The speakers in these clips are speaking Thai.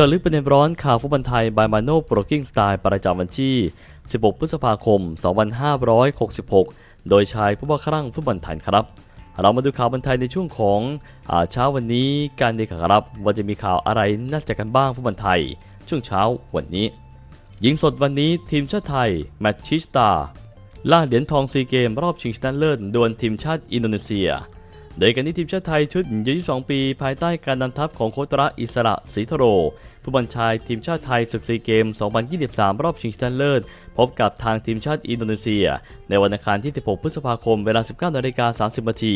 จาะลึกประเด็นร้อนข่าวฟุตบอลไทยบายมาโนโปรกิ้งสไตล์ประจำวันที่ 16 พฤษภาคม 2566 โดยชายผู้ว่าครั่งฟุตบอลไทยครับ เรามาดูข่าวบันไทยในช่วงของอาเช้าวันนี้การดีครับว่าจะมีข่าวอะไรน่าสนใจกันบ้างฟุตบอลไทย ช่วงเช้าวันนี้ ยิงสดวันนี้ทีมชาติไทย แมตชิสตาล่าเหรียญทองซีเกมรอบชิงชนะเลิศดวลทีมชาติอินโดนีเซีย โดยกันนี้ทีมชาติไทยชุดอายุ22 ปี ภายใต้การนำทัพของโค้ชระอิสระศรีทโร ผู้บัญชายทีมชาติไทยศึกซีเกม 2023 รอบชิงชนะเลิศ พบกับทางทีมชาติอินโดนีเซีย ในวันอังคารที่ 16 พฤษภาคม เวลา 19นาฬิกา30นาที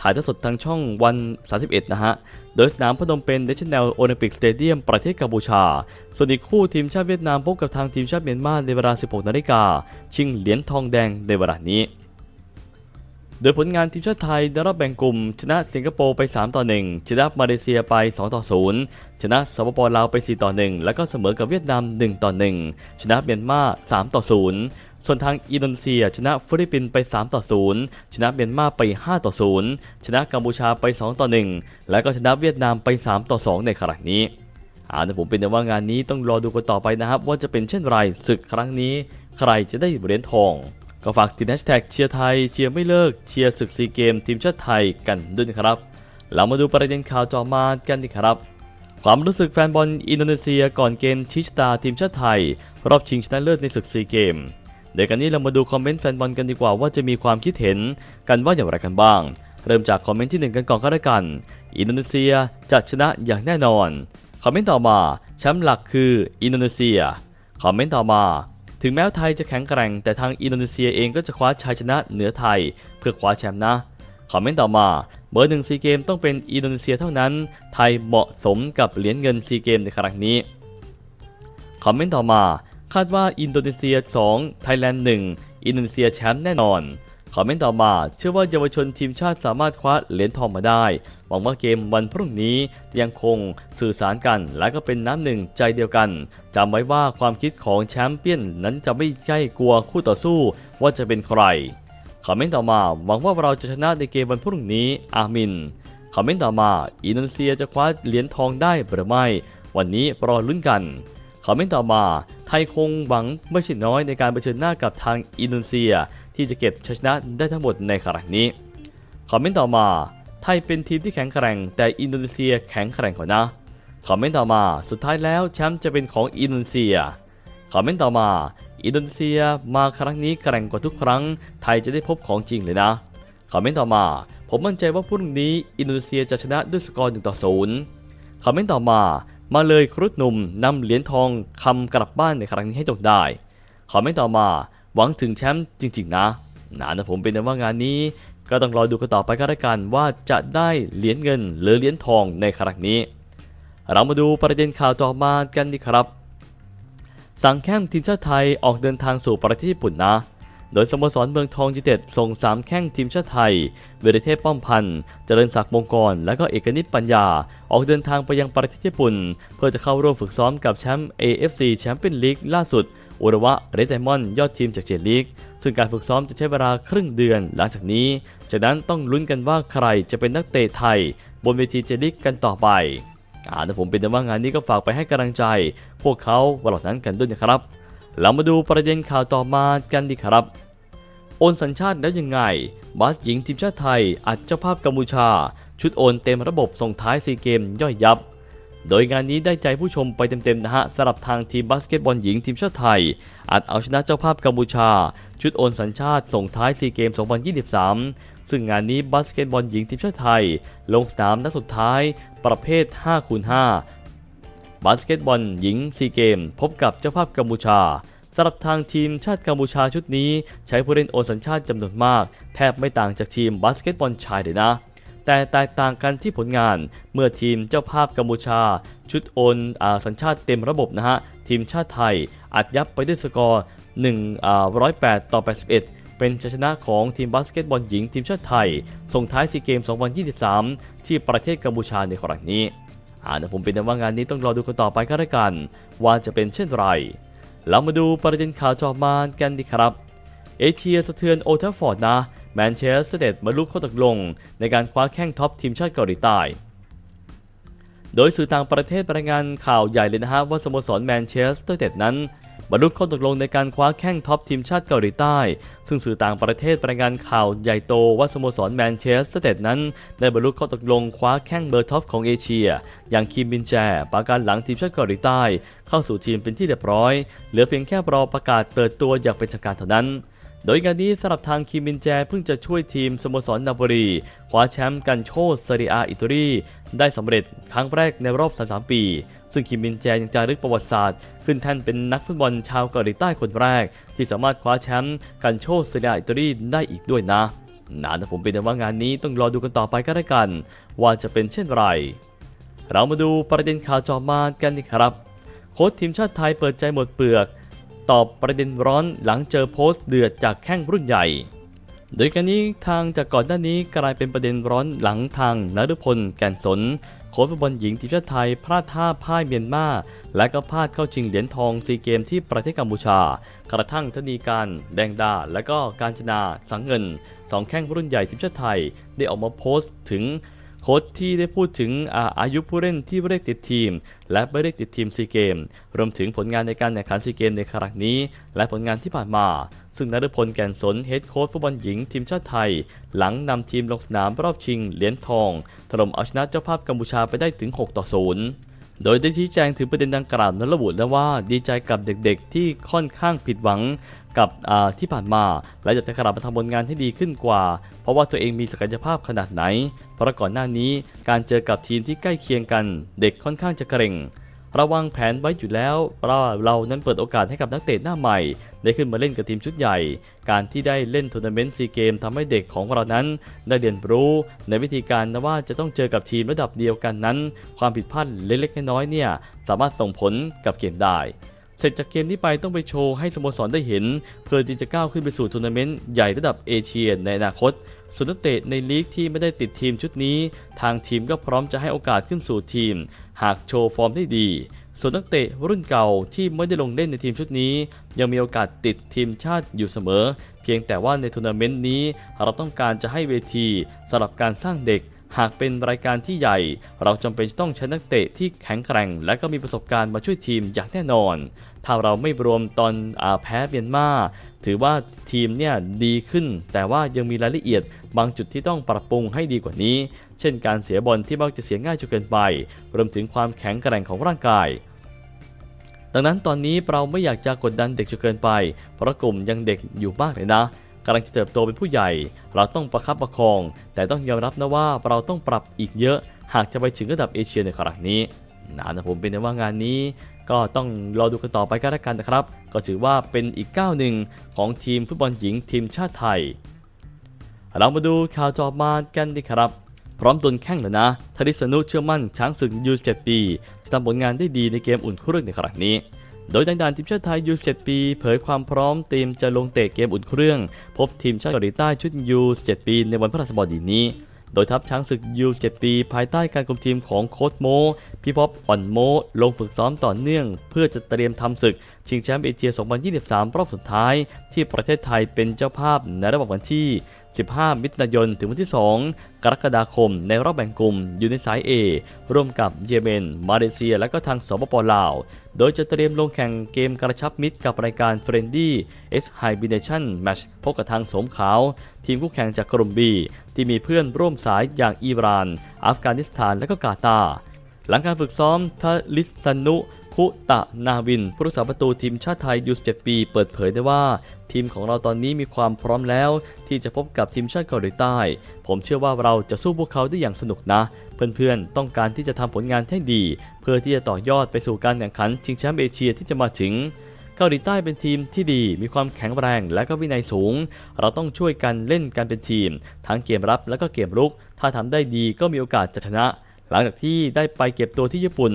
ถ่ายทอดสดทางช่องวัน 31 นะฮะ โดยสนามพนมเป็น National Olympic Stadium ประเทศกัมพูชา ส่วนอีกคู่ทีมชาติเวียดนามพบกับทางทีมชาติเมียนมาในเวลา 16นาฬิกาชิงเหรียญทองแดงในเวลานี้ โดยผลงานทีมชาติไทยได้รับแบ่งกลุ่ม ชนะสิงคโปร์ไป 3 ต่อ 1 ชนะมาเลเซียไป 2 ต่อ 0 ชนะสปปลาวไป 4 ต่อ 1 แล้วก็เสมอกับเวียดนาม 1 ต่อ 1 ชนะเมียนมา 3 ต่อ 0 ส่วนทางอินโดนีเซีย ชนะฟิลิปปินส์ไป 3 ต่อ 0 ชนะเมียนมาไป 5 ต่อ 0 ชนะกัมพูชาไป 2 ต่อ 1 แล้วก็ชนะเวียดนามไป 3 ต่อ 2 ในครั้งนี้อ่าแต่ผมเป็นแต่ว่างานนี้ต้องรอดูกันต่อไปนะครับ ว่าจะเป็นเช่นไรศึกครั้งนี้ ใครจะได้เหรียญทอง ก็ฝากติดแฮชแท็กเชียร์ไทยเชียร์ไม่เลิกเชียร์ศึกซีเกมทีมชาติไทยกันด้วยนะครับเรามาดูประเด็นข่าวจอมากันดีครับ ความรู้สึกแฟนบอลอินโดนีเซียก่อนเกมชิชตาทีมชาติไทย รอบชิงชนะเลิศในศึกซีเกมเดี๋ยวกันนี้เรามาดูคอมเมนต์แฟนบอลกันดีกว่าว่าจะมีความคิดเห็นกันว่าอย่างไรกันบ้าง เริ่มจากคอมเมนต์ที่หนึ่งกันก่อนก็แล้วกัน อินโดนีเซียจะชนะอย่างแน่นอน คอมเมนต์ต่อมาแชมป์หลักคืออินโดนีเซีย คอมเมนต์ต่อมา ถึงแม้ไทยจะแข็งแกร่ง แต่ทางอินโดนีเซียเองก็จะคว้าชัยชนะเหนือไทย เพื่อคว้าแชมป์นะคอมเมนต์ต่อมาเบอร์หนึ่งซีเกมต้องเป็นอินโดนีเซียเท่านั้น ไทยเหมาะสมกับเหรียญเงินซีเกมในครั้งนี้คอมเมนต์ต่อมา คาดว่าอินโดนีเซีย 2 ไทยแลนด์ 1 อินโดนีเซียแชมป์แน่นอน คอมเมนต์ต่อมาเชื่อว่าเยาวชนทีมชาติสามารถคว้าเหรียญทองมาได้ หวังว่าเกมวันพรุ่งนี้จะยังคงสื่อสารกัน และก็เป็นน้ำหนึ่งใจเดียวกันจำไว้ว่าความคิดของแชมป์เปี้ยนนั้นจะไม่ใช่กลัวคู่ต่อสู้ว่าจะเป็นใครคอมเมนต์ต่อมาหวังว่าเราจะชนะในเกมวันพรุ่งนี้ อามินคอมเมนต์ต่อมาอินโดนีเซียจะคว้าเหรียญทองได้หรือไม่ วันนี้รอลุ้นกันคอมเมนต์ต่อมา ไทยคงหวังไม่ใช่น้อยในการเผชิญหน้ากับทางอินโดนีเซีย ที่จะเก็บชัยชนะได้ทั้งหมดในครั้งนี้ คอมเมนต์ต่อมา ไทยเป็นทีมที่แข็งแกร่ง แต่อินโดนีเซียแข็งแกร่งกว่านะ คอมเมนต์ต่อมา สุดท้ายแล้วแชมป์จะเป็นของอินโดนีเซีย คอมเมนต์ต่อมา อินโดนีเซียมาครั้งนี้แกร่งกว่าทุกครั้ง ไทยจะได้พบของจริงเลยนะ คอมเมนต์ต่อมา ผมมั่นใจว่าพรุ่งนี้อินโดนีเซียจะชนะด้วยสกอร์1ต่อ0คอมเมนต์ต่อมา มาเลยครุฑหนุ่มนำเหรียญทองคำกลับบ้านในครั้งนี้ให้จงได้ คอมเมนต์ต่อมา หวังถึงแชมป์จริง ๆ นะนะนะผมเป็นแต่ว่างานนี้ ก็ต้องรอดูกันต่อไปก็แล้วกันว่าจะได้เหรียญเงินหรือเหรียญทองในครั้งนี้ เรามาดูประเด็นข่าวต่อมากันดีครับ สั่งแข้งทีมชาติไทยออกเดินทางสู่ประเทศญี่ปุ่นนะ โดยสโมสรเมืองทองยูไนเต็ดส่ง3แข้งทีมชาติไทย เวรเทพป้อมพันธ์เจริญศักดิ์มงกร และก็เอกนิตปัญญา ออกเดินทางไปยังประเทศญี่ปุ่น เพื่อจะเข้าร่วมฝึกซ้อมกับแชมป์ AFC แชมเปี้ยนลีกล่าสุด อุระวะเรดไดมอนด์ยอดทีมจากเจลีก ซึ่งการฝึกซ้อมจะใช้เวลาครึ่งเดือนหลังจากนี้ จากนั้นต้องลุ้นกันว่าใครจะเป็นนักเตะไทย บนเวทีเจลีกกันต่อไปอ่าแต่ผมเป็นแต่ว่างานนี้ก็ฝากไปให้กำลังใจ พวกเขาวันหล่านั้นกันด้วยนะครับ เรามาดูประเด็นข่าวต่อมากันดีครับ โอนสัญชาติแล้วยังไง บาสหญิงทีมชาติไทย อัดเจ้าภาพกัมพูชา ชุดโอนเต็มระบบส่งท้ายซีเกมย่อยยับ โดยงานนี้ได้ใจผู้ชมไปเต็มๆนะฮะสำหรับทางทีมบาสเกตบอลหญิงทีมชาติไทยอัดเอาชนะเจ้าภาพกัมพูชา ชุดโอนสัญชาติส่งท้ายซีเกม 2023 ซึ่งงานนี้บาสเกตบอลหญิงทีมชาติไทย ลงสนามนัดสุดท้าย ประเภท 5 คูณ5บาสเกตบอลหญิงซีเกม พบกับเจ้าภาพกัมพูชาสำหรับทางทีมชาติกัมพูชาชุดนี้ ใช้ผู้เล่นโอนสัญชาติจำนวนมาก แทบไม่ต่างจากทีมบาสเกตบอลชายเลยนะ แต่แตกต่างกันที่ผลงาน เมื่อทีมเจ้าภาพกัมพูชา ชุดโอนอสัญชาติเต็มระบบนะฮะ ทีมชาติไทย อัดยับไปด้วยสกอร์1อ่า108 ต่อ 81 เป็นชัยชนะของทีมบาสเกตบอลหญิงทีมชาติไทย ส่งท้ายซีเกม 2023 ที่ประเทศกัมพูชาในครั้งนี้อ่าเดี๋ยวผมเป็นว่างานนี้ต้องรอดูกันต่อไปก็แล้วกัน ว่าจะเป็นเช่นไรเรามาดูประเด็นข่าวจอมานกันดีครับ เอเชียสะเทือนโอทัฟฟอร์ดนะ แมนเชสเตอร์เดดบรรลุข้อตกลง ในการคว้าแข้งท็อปทีมชาติเกาหลีใต้ โดยสื่อต่างประเทศรายงานข่าวใหญ่เลยนะฮะว่าสโมสรแมนเชสเตอร์ยูไนเต็ดนั้นบรรลุข้อตกลงในการคว้าแข้งท็อปทีมชาติเกาหลีใต้ ซึ่งสื่อต่างประเทศรายงานข่าวใหญ่โตว่าสโมสรแมนเชสเตอร์ยูไนเต็ดนั้น ได้บรรลุข้อตกลงคว้าแข้งเบอร์ท็อปของเอเชีย อย่างคิมบินแจปราการหลังทีมชาติเกาหลีใต้ เข้าสู่ทีมเป็นที่เรียบร้อย เหลือเพียงแค่รอประกาศเปิดตัวอย่างเป็นทางการเท่านั้น โดยงานนี้สำหรับทางคิมมินแจเพิ่งจะช่วยทีมสโมสรนาโปลีคว้าแชมป์กันโชซาริอาอิตาลีได้สำเร็จครั้งแรกในรอบ 33 ปี ซึ่งคิมมินแจยังจารึกประวัติศาสตร์ ขึ้นแท่นเป็นนักฟุตบอลชาวเกาหลีใต้คนแรก ที่สามารถคว้าแชมป์กันโชซาริอาอิตาลีได้อีกด้วยนะนานะผมเป็นแต่ว่างานนี้ต้องรอดูกันต่อไปก็ได้กัน ว่าจะเป็นเช่นไร เรามาดูประเด็นข่าวจอมากันดีครับ โค้ชทีมชาติไทยเปิดใจหมดเปลือก ตอบประเด็นร้อนหลังเจอโพสต์เดือดจากแข้งรุ่นใหญ่ โดยการนี้ทางจากก่อนหน้านี้กลายเป็นประเด็นร้อนหลังทางนฤพลแก่นสนโค้ชฟุตบอลหญิงทีมชาติไทยพลาดท่าพ่ายเมียนมาและก็พลาดเข้าชิงเหรียญทองซีเกมที่ประเทศกัมพูชา กระทั่งธนีการแดงดา และก็การชนาสังเงินสองแข้งรุ่นใหญ่ทีมชาติไทย ได้ออกมาโพสต์ถึง โค้ชที่ได้พูดถึงอาอายุผู้เล่นที่ไม่ได้ติดทีม และไม่ได้ติดทีมซีเกม รวมถึงผลงานในการแข่งขันซีเกมในครั้งนี้ และผลงานที่ผ่านมา ซึ่งนฤพลแก่นสนเฮดโค้ชฟุตบอลหญิงทีมชาติไทย หลังนำทีมลงสนามรอบชิงเหรียญทองถล่มเอาชนะเจ้าภาพกัมพูชาไปได้ถึง 6 ต่อ 0 โดยได้ชี้แจงถึงประเด็นดังกล่าวนั้นระบุแล้วว่าดีใจกับเด็กๆ ที่ค่อนข้างผิดหวังกับที่ผ่านมา และอยากจะกลับมาทำผลงานให้ดีขึ้นกว่า เพราะว่าตัวเองมีศักยภาพขนาดไหน เพราะก่อนหน้านี้การเจอกับทีมที่ใกล้เคียงกัน เด็กค่อนข้างจะเกรง ระวังแผนไว้อยู่แล้วเราเรานั้นเปิดโอกาสให้กับนักเตะหน้าใหม่ ได้ขึ้นมาเล่นกับทีมชุดใหญ่ การที่ได้เล่นทัวร์นาเมนต์ซีเกมทำให้เด็กของเรานั้นได้เรียนรู้ ในวิธีการนะว่าจะต้องเจอกับทีมระดับเดียวกันนั้น ความผิดพลาดเล็กๆน้อยๆเนี่ยสามารถส่งผลกับเกมได้เสร็จจากเกมนี้ไปต้องไปโชว์ให้สโมสรได้เห็น เพื่อที่จะก้าวขึ้นไปสู่ทัวร์นาเมนต์ใหญ่ระดับเอเชียในอนาคต ส่วนนักเตะในลีกที่ไม่ได้ติดทีมชุดนี้ ทางทีมก็พร้อมจะให้โอกาสขึ้นสู่ทีม หากโชว์ฟอร์มได้ดี ส่วนนักเตะรุ่นเก่าที่ไม่ได้ลงเล่นในทีมชุดนี้ ยังมีโอกาสติดทีมชาติอยู่เสมอ เพียงแต่ว่าในทัวร์นาเมนต์นี้เราต้องการจะให้เวทีสำหรับการสร้างเด็ก หากเป็นรายการที่ใหญ่ เราจำเป็นต้องใช้นักเตะที่แข็งแกร่ง และก็มีประสบการณ์มาช่วยทีมอย่างแน่นอน ถ้าเราไม่รวมตอนอแพ้เมียนมาถือว่าทีมเนี่ยดีขึ้น แต่ว่ายังมีรายละเอียดบางจุดที่ต้องปรับปรุงให้ดีกว่านี้ เช่นการเสียบอลที่มักจะเสียง่ายจนเกินไป รวมถึงความแข็งแกร่งของร่างกายดังนั้นตอนนี้เราไม่อยากจะกดดันเด็กจนเกินไป เพราะกลุ่มยังเด็กอยู่มากเลยนะ กำลังจะเติบโตเป็นผู้ใหญ่ เราต้องประคับประคอง แต่ต้องยอมรับนะว่าเราต้องปรับอีกเยอะ หากจะไปถึงระดับเอเชียในครั้งนี้นะนะผมเป็นในว่างานนี้ ก็ต้องรอดูกันต่อไปก็แล้วกันนะครับ ก็ถือว่าเป็นอีกก้าวหนึ่งของทีมฟุตบอลหญิงทีมชาติไทย เรามาดูข่าวจอบมากันดีครับพร้อมตุนแข้งแล้วนะทริสนุเชื่อมั่นช้างศึกยู7ปีจะทำผลงานได้ดีในเกมอุ่นเครื่องในครั้งนี้ โดยดังดานทีมชาติไทยยู7ปี เผยความพร้อมเตรียมจะลงเตะเกมอุ่นเครื่อง พบทีมชาติเกาหลีใต้ชุดยู7ปี ในวันพฤหัสบดีนี้ โดยทัพช้างศึกยู7ปี ภายใต้การคุมทีมของโค้ชโมพี่พบอ่อนโม ลงฝึกซ้อมต่อเนื่อง เพื่อจะเตรียมทำศึก ชิงแชมป์เอเชีย 2023 รอบสุดท้าย ที่ประเทศไทยเป็นเจ้าภาพในระหว่างวันที่ 15 มิถุนายน ถึงวันที่ 2 กรกฎาคม ในรอบแบ่งกลุ่มอยู่ในสาย A ร่วมกับเยเมน มาเลเซีย และก็ทางสปปลาว โดยจะเตรียมลงแข่งเกมกระชับมิตรกับรายการเฟรนดี้ S High b i n a t i o n Match พบกับทางสมขาว ทีมคู่แข่งจากกลุ่ม B ที่มีเพื่อนร่วมสายอย่างอิหร่าน อัฟกานิสถานและก็กาตาร์หลังการฝึกซ้อมทลิสนุ คุตะนาวิน ผู้รักษาประตูทีมชาติไทยยู17ปี เปิดเผยได้ว่า ทีมของเราตอนนี้มีความพร้อมแล้ว ที่จะพบกับทีมชาติเกาหลีใต้ ผมเชื่อว่าเราจะสู้พวกเขาได้อย่างสนุกนะ เพื่อนๆ ต้องการที่จะทำผลงานให้ดี เพื่อที่จะต่อยอดไปสู่การแข่งขันชิงแชมป์เอเชียที่จะมาถึงเกาหลีใต้เป็นทีมที่ดี มีความแข็งแรง และก็วินัยสูง เราต้องช่วยกันเล่นกันเป็นทีม ทั้งเกมรับและก็เกมรุก ถ้าทำได้ดีก็มีโอกาสจะชนะ หลังจากที่ได้ไปเก็บตัวที่ญี่ปุ่น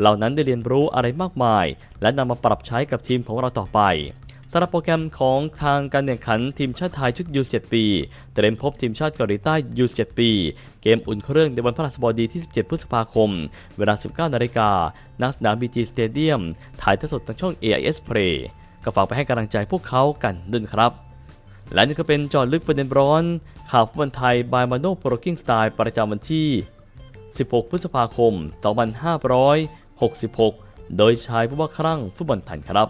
เหล่านั้นได้เรียนรู้อะไรมากมาย และนำมาปรับใช้กับทีมของเราต่อไปสำหรับโปรแกรมของทางการแข่งขันทีมชาติไทยชุด U7 ปี เตรียมพบทีมชาติเกาหลีใต้ U7 ปี เกมอุ่นเครื่องในวันพฤหัสบดีที่ 17 พฤษภาคม เวลา 19นาฬิกาณสนาม BG Stadium ถ่ายทอดสดทางช่อง AIS Play ก็ฝากไปให้กำลังใจพวกเขากันด้วยครับ และนี่ก็เป็นจอดลึกประเด็นร้อน ข่าวฟุตบอลไทยบายมาโนโปรกิ้งสไตล์ประจำวันที่ 16 พฤษภาคม 2566 โดยชายผู้ว่าครั่งฟุตบอลไทยครับ